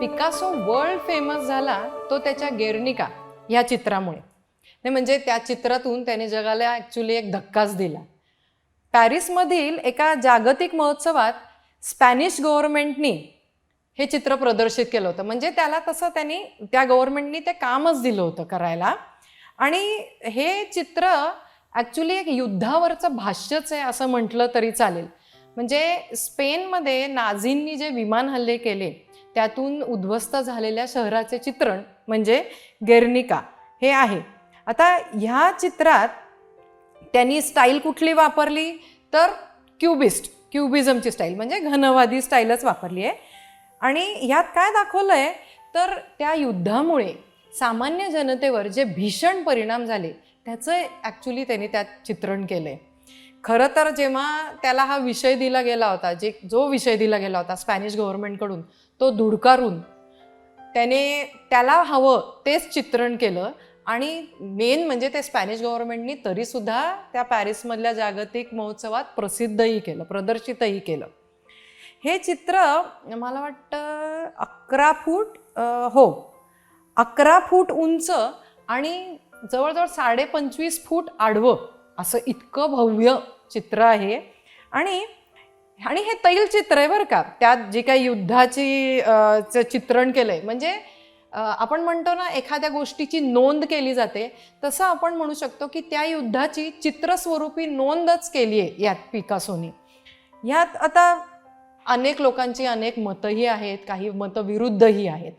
Picasso world famous झाला तो त्याच्या गेर्निका ह्या चित्रामुळे. नाही म्हणजे त्या चित्रातून त्याने जगाला ॲक्च्युली एक धक्काच दिला. पॅरिसमधील एका जागतिक महोत्सवात स्पॅनिश गव्हर्नमेंटनी हे चित्र प्रदर्शित केलं होतं. म्हणजे त्याला तसं त्यांनी त्या गव्हर्नमेंटनी ते कामच दिलं होतं करायला. आणि हे चित्र ॲक्च्युली एक युद्धावरचं भाष्यच आहे असं म्हटलं तरी चालेल. म्हणजे स्पेनमध्ये नाझींनी जे विमान हल्ले केले त्यातून उद्ध्वस्त झालेल्या शहराचे चित्रण म्हणजे गेर्निका हे आहे. आता ह्या चित्रात त्यांनी स्टाईल कुठली वापरली? तर क्युबिस्ट क्युबिझमची स्टाईल म्हणजे घनवादी स्टाईलच वापरली आहे. आणि ह्यात काय दाखवलं आहे तर त्या युद्धामुळे सामान्य जनतेवर जे भीषण परिणाम झाले त्याचं ॲक्च्युली त्यांनी त्यात चित्रण केलं आहे खरं तर जेव्हा त्याला हा विषय दिला गेला होता जे जो विषय दिला गेला होता स्पॅनिश गव्हर्नमेंटकडून तो धुडकारून त्याने त्याला हवं तेच चित्रण केलं आणि मेन म्हणजे ते स्पॅनिश गव्हर्नमेंटनी तरीसुद्धा त्या पॅरिसमधल्या जागतिक महोत्सवात प्रसिद्धही केलं प्रदर्शितही केलं. हे चित्र मला वाटतं अकरा फूट हो अकरा फूट उंच आणि जवळजवळ साडेपंचवीस फूट आडवं असं इतकं भव्य चित्र आहे. आणि आणि हे तैल चित्र आहे बरं का. त्यात जे काही युद्धाची चं चित्रण केलं आहे म्हणजे आपण म्हणतो ना एखाद्या गोष्टीची नोंद केली जाते. तसं आपण म्हणू शकतो की त्या युद्धाची चित्रस्वरूपी नोंदच केली आहे यात पिकासोनी. यात आता अनेक लोकांची अनेक मतंही आहेत काही मतं विरुद्धही आहेत.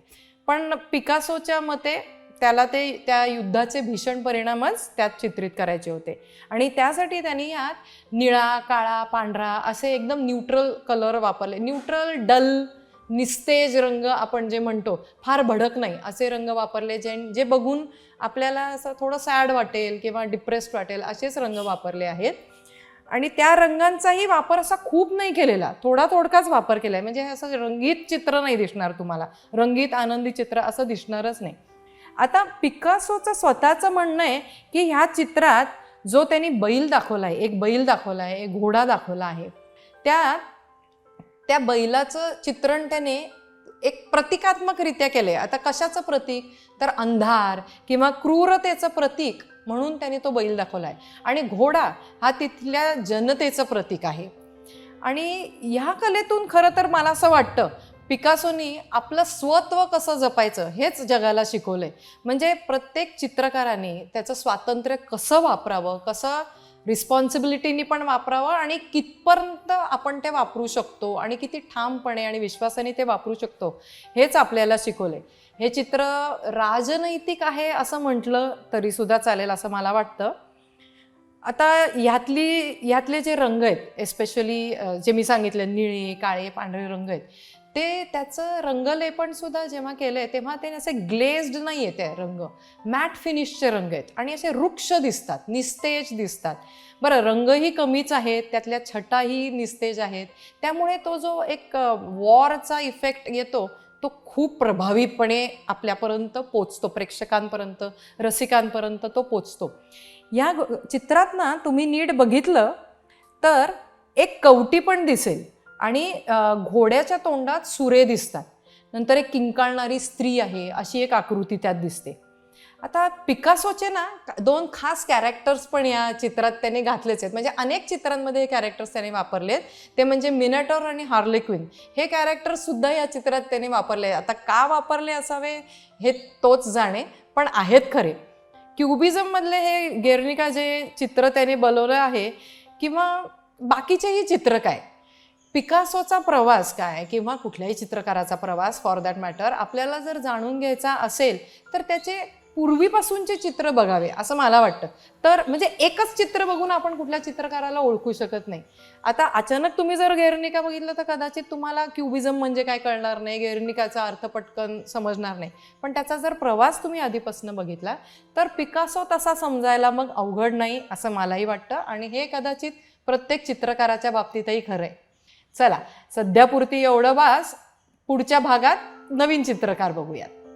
पण पिकासोच्या मते त्याला ते त्या युद्धाचे भीषण परिणामच त्यात चित्रित करायचे होते. आणि त्यासाठी त्यांनी यात निळा काळा पांढरा असे एकदम न्यूट्रल कलर वापरले. न्यूट्रल डल निस्तेज रंग आपण जे म्हणतो फार भडक नाही. असे रंग वापरले जे जे बघून आपल्याला असं थोडं सॅड वाटेल किंवा डिप्रेस्ड वाटेल असेच रंग वापरले आहेत. आणि त्या रंगांचाही वापर असा खूप नाही केलेला. थोडा थोडकाच वापर केला आहे म्हणजे असं रंगीत चित्र नाही दिसणार तुम्हाला. रंगीत आनंदी चित्र असं दिसणारच नाही. आता पिकासोचं स्वतःचं म्हणणं आहे की ह्या चित्रात जो त्यांनी बैल दाखवला आहे एक बैल दाखवला आहे एक घोडा दाखवला आहे. त्या त्या बैलाचं चित्रण त्याने एक प्रतिकात्मकरित्या केलं आहे आता कशाचं प्रतीक? तर अंधार किंवा क्रूरतेचं प्रतीक म्हणून त्याने तो बैल दाखवला आहे आणि घोडा हा तिथल्या जनतेचं प्रतीक आहे. आणि ह्या कलेतून खरं तर मला असं वाटतं पिकासोनी आपलं स्वत्व कसं जपायचं हेच जगाला शिकवलंय. म्हणजे प्रत्येक चित्रकाराने त्याचं स्वातंत्र्य कसं वापरावं कसं रिस्पॉन्सिबिलिटीनी पण वापरावं आणि कितपर्यंत आपण ते वापरू शकतो आणि किती ठामपणे आणि विश्वासाने ते वापरू शकतो हेच आपल्याला शिकवलंय. हे चित्र राजनैतिक आहे असं म्हटलं तरीसुद्धा चालेल असं मला वाटतं. आता ह्यातली ह्यातले जे रंग आहेत एस्पेशली जे मी सांगितले निळे काळे पांढरे रंग आहेत ते त्याचं रंगलेपण सुद्धा जेव्हा केलं आहे तेव्हा ते असे ग्लेज्ड नाही आहे ते रंग. मॅट फिनिशचे रंग आहेत आणि असे वृक्ष दिसतात निस्तेज दिसतात. बरं रंगही कमीच आहेत त्यातल्या छटाही निस्तेज आहेत. त्यामुळे तो जो एक वॉरचा इफेक्ट येतो तो खूप प्रभावीपणे आपल्यापर्यंत पोचतो प्रेक्षकांपर्यंत रसिकांपर्यंत तो पोचतो. या चित्रात ना तुम्ही नीट बघितलं तर एक कवटी पण दिसेल आणि घोड्याच्या तोंडात सुरे दिसतात. नंतर एक किंकाळणारी स्त्री आहे अशी एक आकृती त्यात दिसते. आता पिकासोचे ना दोन खास कॅरेक्टर्स पण या चित्रात त्याने घातलेच आहेत. म्हणजे अनेक चित्रांमध्ये हे कॅरेक्टर्स त्याने वापरलेत ते म्हणजे मिनटॉर आणि हार्लेक्विन हे कॅरेक्टर्ससुद्धा या चित्रात त्याने वापरले आता का वापरले असावे हे तोच जाणे पण आहेत खरे. क्युबिझममधले हे गेर्निका जे चित्र त्याने बनवलं आहे किंवा बाकीचेही चित्र काय? पिकासोचा प्रवास काय किंवा कुठल्याही चित्रकाराचा प्रवास फॉर दॅट मॅटर आपल्याला जर जाणून घ्यायचा असेल तर त्याचे पूर्वीपासूनचे चित्र बघावे असं मला वाटतं. तर म्हणजे एकच चित्र बघून आपण कुठल्या चित्रकाराला ओळखू शकत नाही. आता अचानक तुम्ही जर गेर्निका बघितलं तर कदाचित तुम्हाला क्युबिझम म्हणजे काय कळणार नाही गेर्निकाचा अर्थ पटकन समजणार नाही. पण त्याचा जर प्रवास तुम्ही आधीपासून बघितला तर पिकासो तसा समजायला मग अवघड नाही असं मलाही वाटतं. आणि हे कदाचित प्रत्येक चित्रकाराच्या बाबतीतही खरं आहे. चला सध्यापुरती एवढं बास पुढच्या भागात नवीन चित्रकार बघूयात.